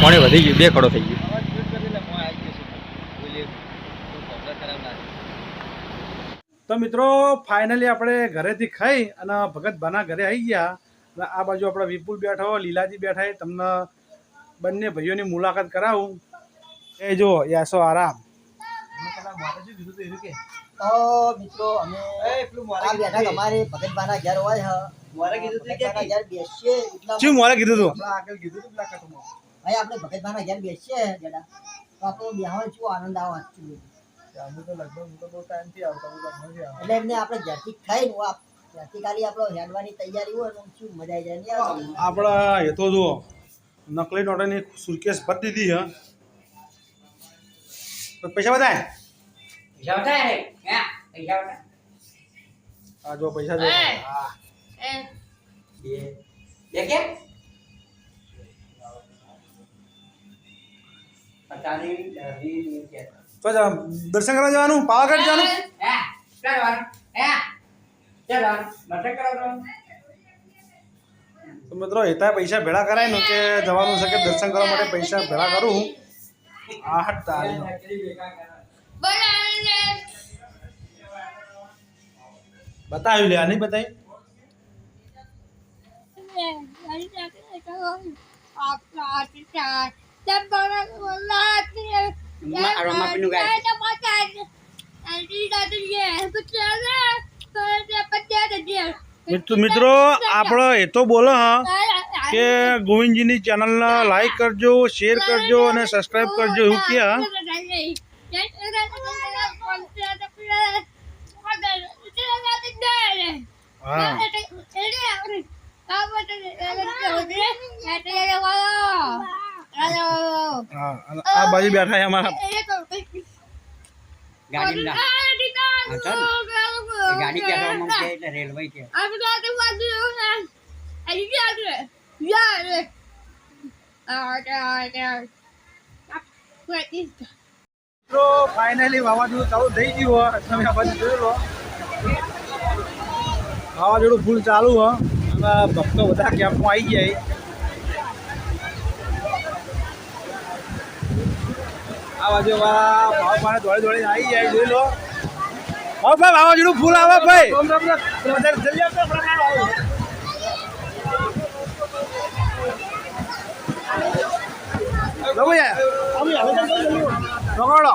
પાણી વધી ગયું? બે ખડો થઈ ગયો. તો મિત્રો ફાઇનલી આપણે ઘરેથી ખાઈ અને ભગતભાના ઘરે આવી ગયા. અને આ બાજુ આપણે વિપુલ બેઠો લીલાજી બેઠા એ તમને બંને ભાઈઓની મુલાકાત કરાવું. એ જો યાસો આરામ. તો મિત્રો અમે આ બેઠા તમારે ભગતભાના ઘેર હોય હ. ભગતભાના ઘેર બેસીએ એટલા શું મોરે કીધું તું? ભાઈ આપણે ભગતભાના ઘેર બેસીએ જડા તો આપણે બેહવાનો શું આનંદ આવે actually. એટલે એમને આપણે ઘેરથી વા ઘેરથી ખાલી આપણો હેડવાની તૈયારી હોય તો શું મજા આવી જાય નહીં? આપણા એ તો જુઓ નકલી નોટોની સુરકેસ ભરી દીધી હ. પૈસા બતાય આ જો પૈસા જો હા તો જા, દર્શન કરવા જવાનું પાવાગઢ જવાનું તો મિત્રો એતા પૈસા ભેળા કરાય ને કે જવાનું છે કે દર્શન કરવા માટે પૈસા ભેળા કરું આ હટ તારી બતાવ્યું લે આ નહીં બતાવી મિત્રો આપણો એ તો બોલો હા કે ગોવિંદજીની ચેનલને લાઈક કરજો શેર કરજો અને સબસ્ક્રાઇબ કરજો એવું કે હા? આ બાજુ બેઠા છે અમારા. ગાડી કહેવામાં છે. એટલે રેલવે મિત્રો ફાઇનલી વાવાઝોડું ચાલુ થઈ ગયું હોય. તમે આ બાજુ જોયેલો વાવાઝોડું ફૂલ ચાલુ હોય. ભક્તો બધા કેમ્પમાં આવી ગયા. આ બાજુ વાળા ભાવ દોડી આવી જાય જોઈ લો. હા ભાઈ વાવાઝોડું ફૂલ આવે ભાઈ. બધા જલ્દી આવજો, ફટાફટ આવો. જવું યાર પકડો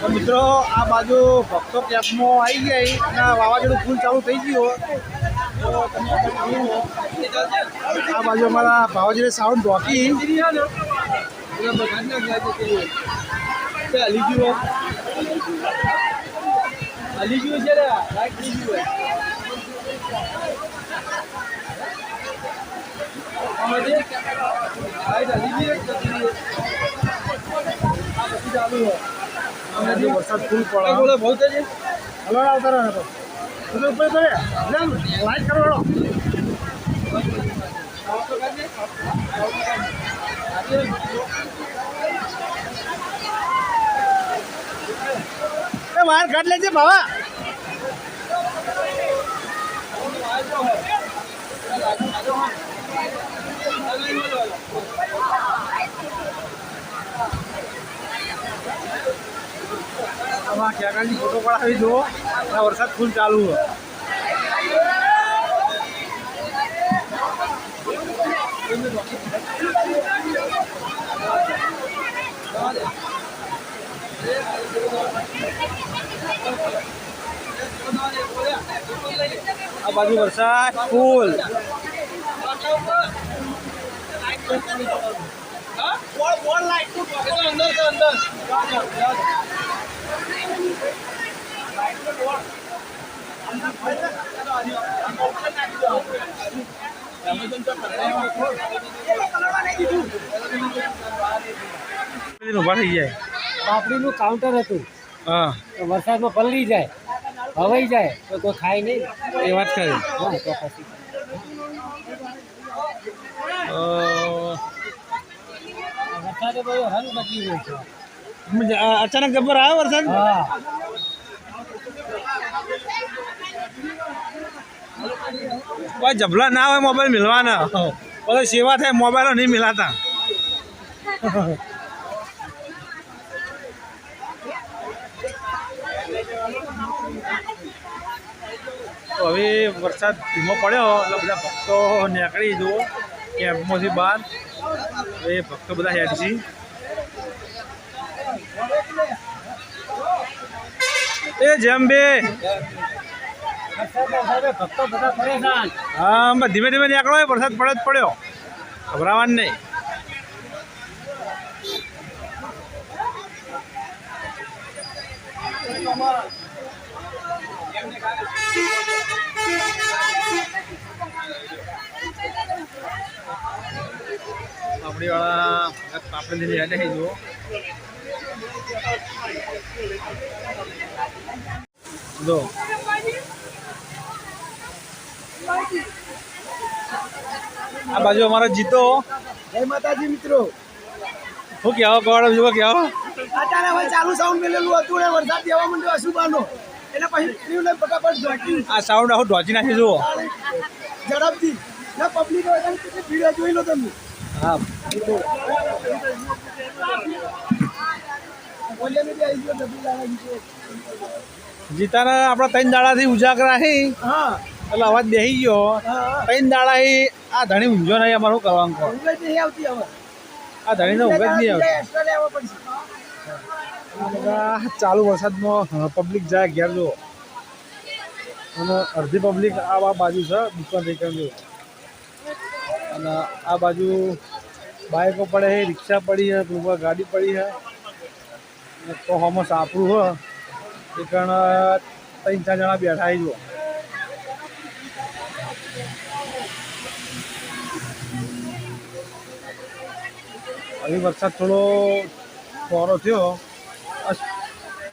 તો મિત્રો આ બાજુ ભક્તો કેમ્પમાં આવી ગઈ અને વાવાઝોડું ફૂલ ચાલુ થઈ ગયું તો તમે. આ બાજુ અમારા ભાવજી સાઉન્ડ ઢોકી બાજુ વરસાદ ફૂલ પડે બહુ હલો આવતા રહે તો તમે ઉપર કરે લાઈટ કરો. એ વાર કાઢ લેજે બાબા આમાં ક્યાંકની ફોટો પડાવી જુઓ આ વરસાદ ફૂલ ચાલુ હોય આ બાજુ વરસાદ ફૂલ ઊભા થઈ જાય. પાપડીનું કાઉન્ટર હતું. હા. વરસાદમાં પલળી જાય હવાઈ જાય તો કોઈ ખાય નહીં. એ વાત કરી. હા તો પછી. વરસાદે બધો રંગ બદલી ગયો છે. અચાનક જબ્બર આવ્યો વરસાદ ભાઈ જબલા ના હોય મોબાઈલ મિલવાના પછી સેવા થાય મોબાઈલો નહીં મિલાતા હવે વરસાદ ધીમો પડ્યો એટલે બધા ભક્તો નીકળી જુઓ કેમ્પમાંથી બહાર એ ભક્તો બધા હેડ છે એ જેમ બે. ભક્તો બધા પરેશાન હા ધીમે ધીમે નીકળો વરસાદ પડે જ પડ્યો. ગભરાવાનું નહીં. પાપડી પાપડી જુઓ. જો. આ બાજુ અમારો જીતો. જય માતાજી મિત્રો. હું કહેવો કવાડો જો કહેવો? અત્યારે હવે ચાલુ સાઉન્ડ મેલેલું હતું ને વરસાદ દેવા માંડ્યો અશુભાનો એટલે પછી ફ્રીયું ને ફટાફટ ઢોકી. આ સાઉન્ડ આખું ઢોચી નાખી જુઓ. ઝડપથી. ના પબ્લિક હોય કેટલી ભીડ જોઈ લો તમે. હા. બોલ્યા બી આવી ગયો ડબી લાવવા ગયો. જીતાને આપણા ત્રણ દાડાથી ઉજાગરા હી. એટલે અવાજ બેસી ગયો. ત્રણ દાડા હી આ ધણી ઊંઝો નહીં અમારે શું કરવાનું કહો? આ ધણીને ઊંઘ જ નહીં આવતી. ચાલુ વરસાદમાં પબ્લિક જાય ઘેર જુઓ. અને અડધી પબ્લિક આ બાજુ છે દુકાન દેખાણ જુઓ અને આ બાજુ બાઇકો પડે છે રિક્ષા પડી છે ગાડી પડી છે. તો હમો સાપરું હોય એ કારણ ત્રણ ચાર જણા બેઠા જુઓ. હવે વરસાદ થોડો ફોરો થયો.